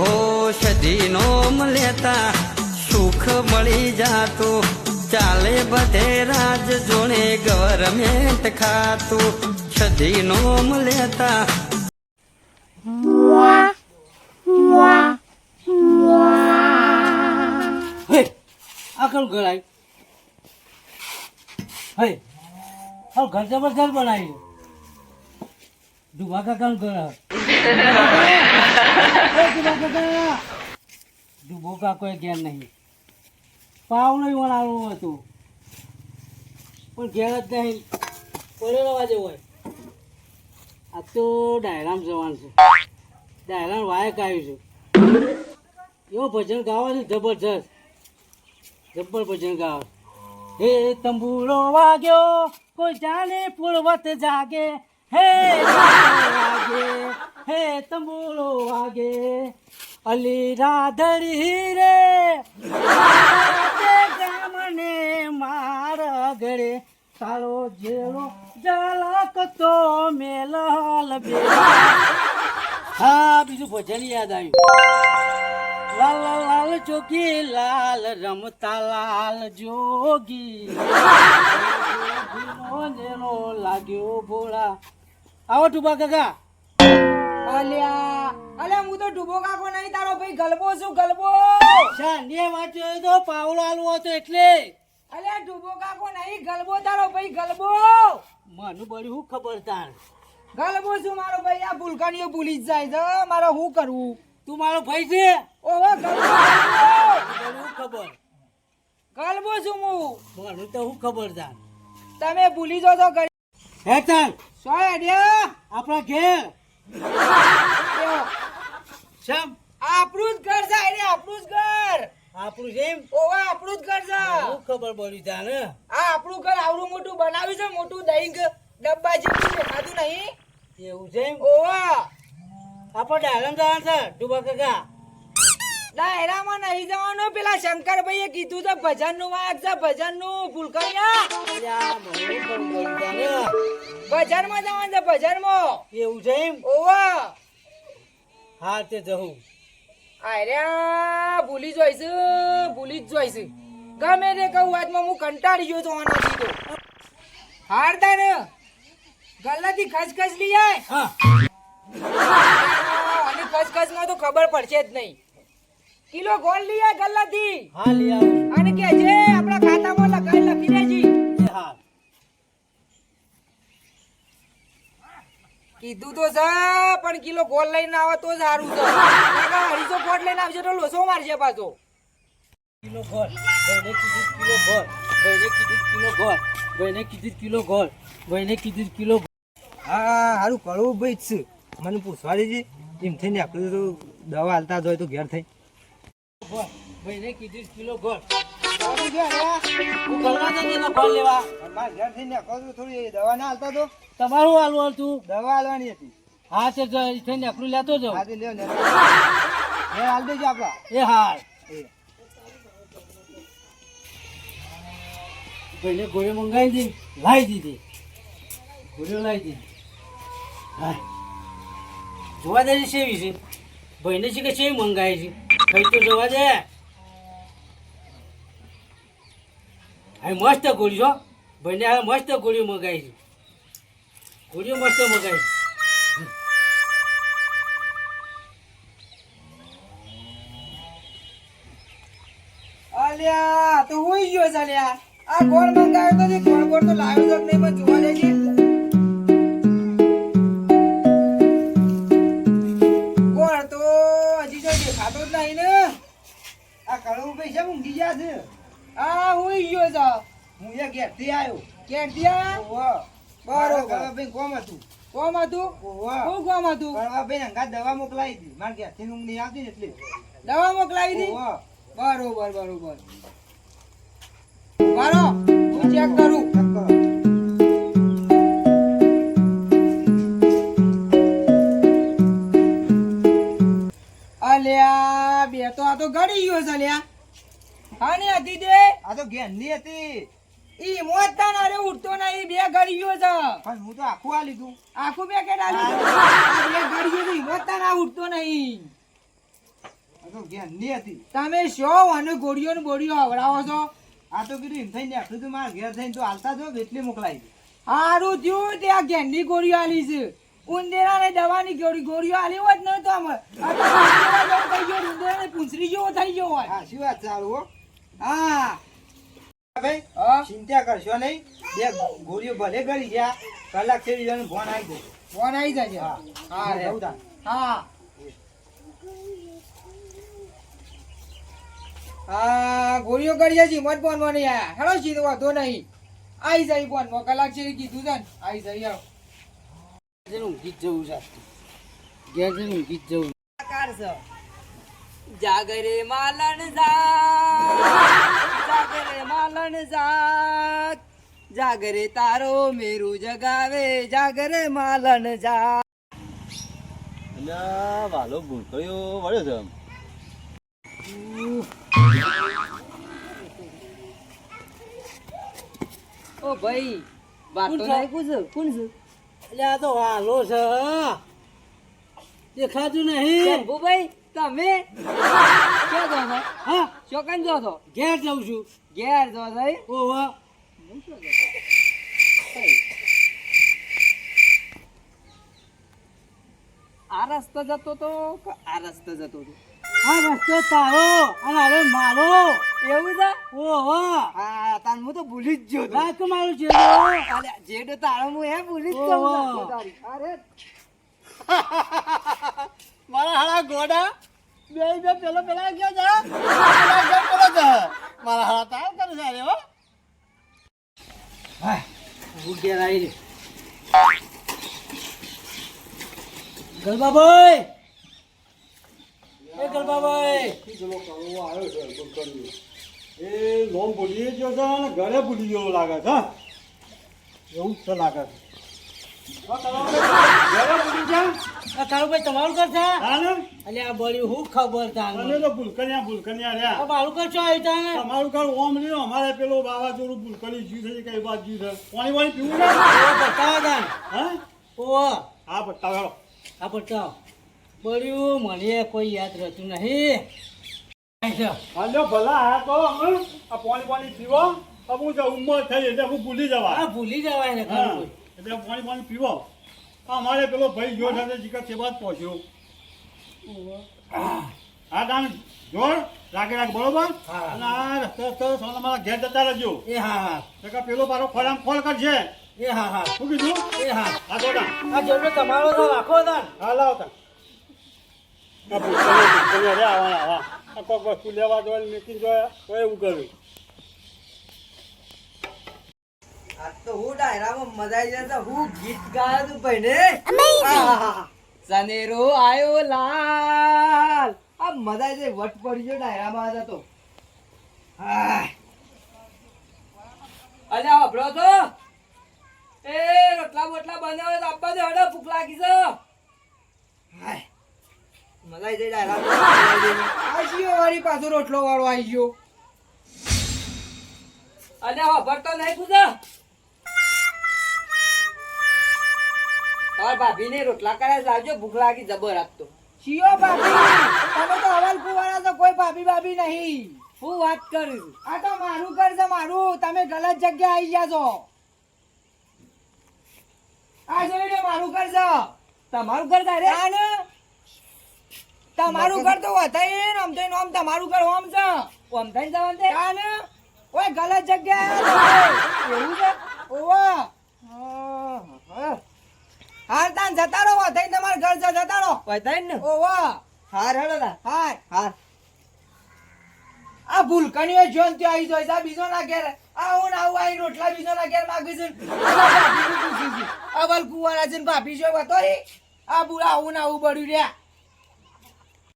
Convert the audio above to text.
ઔષધિનો લેતા સુખ મળી જાતું. ચાલે બધે રાજ જોણે ગવર્મેન્ટ ખાતું. છધીનો લેતા. હે ગળાય. હે આ ઘર જબરજસ્ત બનાવ્યું. ડુબા કાકાનું ઘર ડુબા કાકા ઘેર નહીં. પાવણું વણાવું હતું. પણ ઘેર જ નહીં. પડેલો વાજે હોય. આ તો ડાયરામ જવાનું છે. ડાયરામ વાયક આવ્યું છે. એવો ભજન ગાવાનું જબરજસ્ત. જબ્બર ભજન ગાવ. હે, તંબુરો વાગ્યો, કોઈ જાણે પૂર્વત જાગે. હે વાગે હે તંબુરો વાગે અલી રાધડી રે ગામને માર ગળે, તારો જેલો જલક તો મેલલ બે. હા, બીજું ભજન યાદ આવ્યું. લાલ લાલ જોગી લાલ રમતા લાલ જોગી. લાગ્યો ભોળા. આવો ટુબા કાકા. અલ્યા અલ્યા હું તો ડૂબો કાકો નહીં તારો ભાઈ ગલબો છું ગલબો? શાંતિએ વાંચ્યો તો પાવલો આલવો હતો એટલે. અલ્યા ડૂબો કાકો નહીં ગલબો તારો ભાઈ ગલબો. મને બળી હું ખબર તાર ગલબો છું મારો ભાઈ? આ ભૂલકાનીઓ ભૂલી જ જાય છે મારે શું કરવું? તું મારો ભાઈ છે? ઓહો ગલબો હું ખબર? ગલબો છું હું? મને તો હું ખબર તાર તમે ભૂલી જો તો હે અડ્યા આપણા ઘેર. શમ? આપણું જ ઘર છે અરે આપણું જ ઘર. આપણું છે એમ ઓવા આપણું જ ઘર છે. હું ખબર પડી તાને આ આપણું ઘર આવડું મોટું બનાવ્યું છે મોટું દહીં ડબ્બા જેવું દેખાતું નહીં. એવું છે એમ? ઓવા. આપણે ડાયરામ જવાનું છે ડુબા કાકા. ડાયરામાં નહીં જવાનું. પેલા શંકરભાઈએ કીધું છે ભજનનું વાગ છે ભજનનું. ભજનમાં જવાનું છે ભજનમાં એવું છે એમ? ઓવા. હા તે જવું અરે ભૂલી જોઈશ ભૂલી જ જોઈશ. ગમે તે કહું વાતમાં હું કંટાળી ગયો છું આનાથી તો. હારતા ને? ગલ્લાથી ખસખસ લઈ હા. અને ખસખસમાં તો ખબર પડશે જ નહીં. કિલો ગોળ લઈ આય ગલ્લાથી હા લઈ આવ. અને કે જે આપણા ખાતામાં કીધું તો છે પણ કિલો ગોળ લઈને આવે તો સારું છે. અઢીસો ગોળ લઈને આવશે તો લોસો મારશે પાછો. કિલો ગોળ ભાઈને કીધું કિલો ગોળ ભાઈને કીધું કિલો ગોળ ભાઈને કીધું કિલો ગોળ ભાઈને કીધું કિલો હા હારું કળવું ભાઈ જ છે. મને પૂછવા દેજે. એમ થઈને આપણે તો દવા હાલતા જ હોય તો ઘેર થઈ. ભાઈને કીધું કિલો ગોળ. ગોળ તમારું ગોળીઓ મંગાવી દી લાવી દીધી ગોળીઓ લાવી દીધી હા જોવા દે છે ભાઈને છે કે છે મંગાવી છે કઈ તો જોવા દે. મસ્ત ગોળી છો. ભાઈને આ મસ્ત ગોળીઓ મંગાવી છે. ગોળીઓ મસ્ત મંગાવી અલ્યા, તો હોય ગયો છે અલ્યા. આ ગોળ મંગાવ્યો તો ગોળ ગોળ તો લાવ્યો જ નહીં મને થી દિયા ઓહો. બરોબર. ભાઈ કોમ હતું. કોમ હતું? ઓહો. કોમ હતું? ભાઈ હંગા દવા મોકલાવી હતી. મારે ઘેરથી ઊંઘ નહીં આવતી ને એટલે. દવા મોકલાવી હતી? ઓહો. બરોબર બરોબર. મારો હું ચેક કરું. અલ્યા બે તો આ તો ગળી ગયો છે અલ્યા. હા ને હતી તે આ તો ઘેર હતી. ઈ મોતા ના રે ઉઠતો નહીં બે ગળી છે પણ હું તો આખું આ લીધું. આખું બે દો. આ બે ગળી ની મોતા ના ઉઠતો નહીં. તમે શો અને ગોળીઓ ને બોળીઓ હવડાવો છો? આ તો કીધું એમ થઈને આટલું તો મારા ઘેર થઈને તો હાલતા જો એટલી મોકલાઈ દે. હારું થયું તે આ ઘેરની ગોળીઓ આલી છે. ઉંદેરા ને દવાની ગોળી ગોળીઓ આલી હોત ને તો આમ ઉંદેરા થઈ ગયો ઉંદેરા ને પૂંછરી જેવો થઈ ગયો હોય શું વાત ચાલુ હા. ભાઈ ચિંતા કરશો નહીં. બે ગોળીઓ ભલે ગળી ગયા કલાક છે બીજાનું ફોન આવી જશે. ફોન આવી જશે? હા. હા રે. હા. ગોળીઓ કરી છે મત ફોન મને આયા. હેડો સીધો વાંધો નહીં. આવી જાય ફોનમાં કલાક છે કીધું છે ને આઈ જાય આવો ઊંઘી જ જવું છે ઘેર જઈને ઊંઘી જ જવું. જાગરે માલણ જાગ જાગરે માલણ જાગ. જાગરે તારો મેરુ જગાવે જાગરે માલણ જાગ. અલ્યા વાલો ભૂલકયો વળ્યો છે આમ. ઓ ભાઈ વાતો નહીં પૂછ કોણ છે? અલ્યા આ તો વાલો છે. દેખાતું નહીં. શંભુભાઈ તમે? ક્યાં જો છો? હા ચોકન જો છો? ઘેર જઉં છું. ઘેર જો છો? ઓહો. આ રસ્તો જતો તો આ રસ્તો જતો તો. આ રસ્તો તારો અને હવે મારો. એવું છે? ઓહો. હા તાન હું તો ભૂલી જ ગયો. રાખ મારું અરે જેડો તારો હું એ ભૂલી જ. જાઉં અરે. મારા હાડા ગોડા બે બે પેલો પેલા ગયા જા પેલો જા મારા હાડા તાવ કરે છે અરે હો હું ઘેર આવી રે ગલબાભાઈ! એ ગલબાભાઈ! એ લોન ભૂલી ગયો છે અને ઘરે ભૂલી ગયો લાગે છે એવું જ છે લાગે છે. તમારું હા ને એટલે આ બળી હું ખબર તાને તો ભૂલકણિયા આ રહ્યા મારું છો આવી તાને તમારું ઓમ રહ્યું અમારે પેલો વાવાઝોડું ભૂલકણી જ્યું છે કઈ વાત જ્યું છે પાણી વાણી પીવું હા ઓહો હા બતાવો બતાવો બળ્યું મને કોઈ યાદ રહેતું નહીં હાલો ભલા હા તો આ પાણી પાણી પીવો જે ઉંમર થઈ એટલે હું ભૂલી જવા ભૂલી જવાય ને હા એટલે પાણી પાણી પીવો. અમારે પેલો ભાઈ જો સાથે જીકર છે બાદ પહોંચ્યો. હા દાન જોર રાગે રાખ બરોબર? હા. અને આ રસ્તે રસ્તે તમારા ઘેર જતા રહેજો. એ હા હા. નકર પેલો મારો ખોલામ ખોલ કરશે એ હા હા. શું કીધું? એ હા. હા તો આ જેવડો તમારો તો રાખો દાન હા લાવો તા. આ ભૂલકરીઓ, ભૂલકરીઓ રે આવા. આ કોક વસ્તુ લેવા જોઈએ મેકિંગ જોયા જોઈએ તો એવું કર્યું તો હું ડાયરામાં મજા આવી જાય હું ગીત ગાયો તું ભાઈને સનેરો આયો લાલ. આ મજા આવી વટ પડી ગયો ડાયરામાં આજે તો હાય. અલ્યા તો. એ રોટલા બોટલા બનાવે તો આપવા દે હડો ભૂખ લાગી છે. મજા આવી જાય ડાયરામાં. વાળી પાછો રોટલો વાળો આવી ગયો? અલ્યા ભરતો નહીં પૂછા તાર ભાભી ને રોટલા કર્યા લાવજો ભૂખ લાગી જબર આપતો. શિયો ભાભી તમે તો અવલ કુવાના તો કોઈ ભાભી ભાભી નહીં. હું વાત કરું? આ તો મારું ઘર છે મારું. તમે ગલત જગ્યા આવી ગયા છો. આ જોઈ લો મારું ઘર છે. તમારું ઘર તારે? તમારું ઘર તો વધારે આમ તો આમ તમારું ઘર આમ છે. આમ થઈને જવાનું છે ને ઓય ગલત જગ્યાએ એવું છે? ઓવા. હાર તાન જતા રહો થઈ તમારા ઘર જતા રહો વધાઈ ને? ઓ વાહ. હાર હેડો તા હાર. હાર. આ ભૂલકણીઓ જોન ત્યાં આવી જોઈ આ બીજો ના ઘેર. આ હું ના આવું આઈ રોટલા બીજો ના ઘેર માગી છું. અવલ જન કુંવારા છે ને ભાભી જો વતો રે આ બુરા આવું ના આવું પડ્યું રહ્યા.